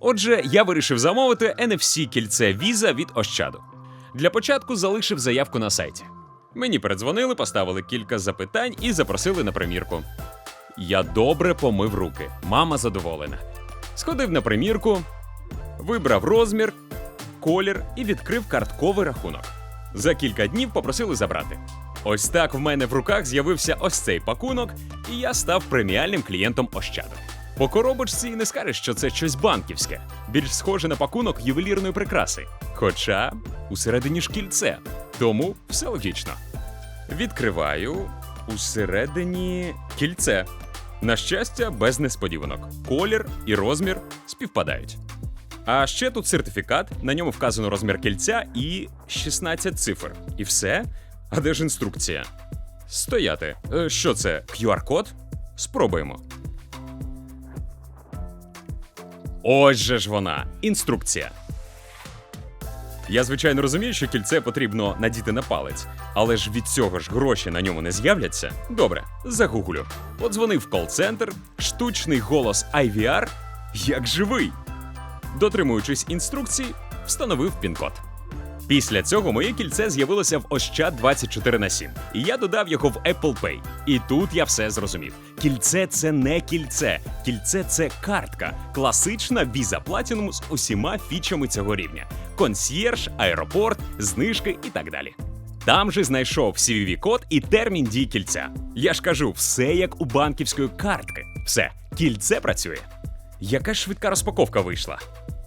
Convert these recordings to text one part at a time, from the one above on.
Отже, я вирішив замовити NFC кільце Visa від Ощаду. Для початку залишив заявку на сайті. Мені передзвонили, поставили кілька запитань і запросили на примірку. Я добре помив руки. Мама задоволена. Сходив на примірку, вибрав розмір, колір і відкрив картковий рахунок. За кілька днів попросили забрати. Ось так в мене в руках з'явився ось цей пакунок, і я став преміальним клієнтом Ощаду. По коробочці не скажеш, що це щось банківське, більш схоже на пакунок ювелірної прикраси. Хоча усередині ж кільце, тому все логічно. Відкриваю усередині кільце. На щастя, без несподіванок. Колір і розмір співпадають. А ще тут сертифікат, на ньому вказано розмір кільця і 16 цифр. І все? А де ж інструкція? Стояти. Е, Що це? QR-код? Спробуємо. Ось же ж вона. Інструкція. Я звичайно розумію, що кільце потрібно надіти на палець, але ж від цього ж гроші на ньому не з'являться. Добре, загуглю. Подзвонив кол-центр, штучний голос IVR, як живий. Дотримуючись інструкцій, встановив пін-код. Після цього моє кільце з'явилося в Ощад 24 на 7, і я додав його в Apple Pay. І тут я все зрозумів. Кільце це не кільце, кільце це картка, класична віза Platinum з усіма фічами цього рівня: консьєрж, аеропорт, знижки і так далі. Там же знайшов cvv код і термін дії кільця. Я ж кажу, все як у банківської картки. Все, кільце працює. Яка швидка розпаковка вийшла?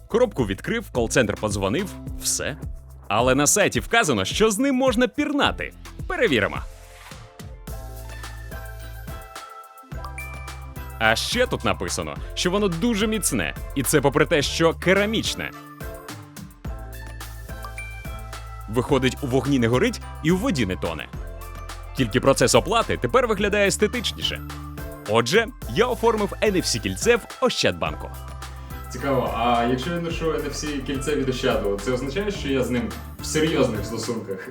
Коробку відкрив, кол-центр подзвонив, все. Але на сайті вказано, що з ним можна пірнати. Перевіримо. А ще тут написано, що воно дуже міцне, і це попри те, що керамічне. Виходить, у вогні не горить і у воді не тоне. Тільки процес оплати тепер виглядає естетичніше. Отже, я оформив NFC кільце в Ощадбанку. Цікаво, а якщо я ношу NFC кільце від Ощаду, це означає, що я з ним в серйозних стосунках?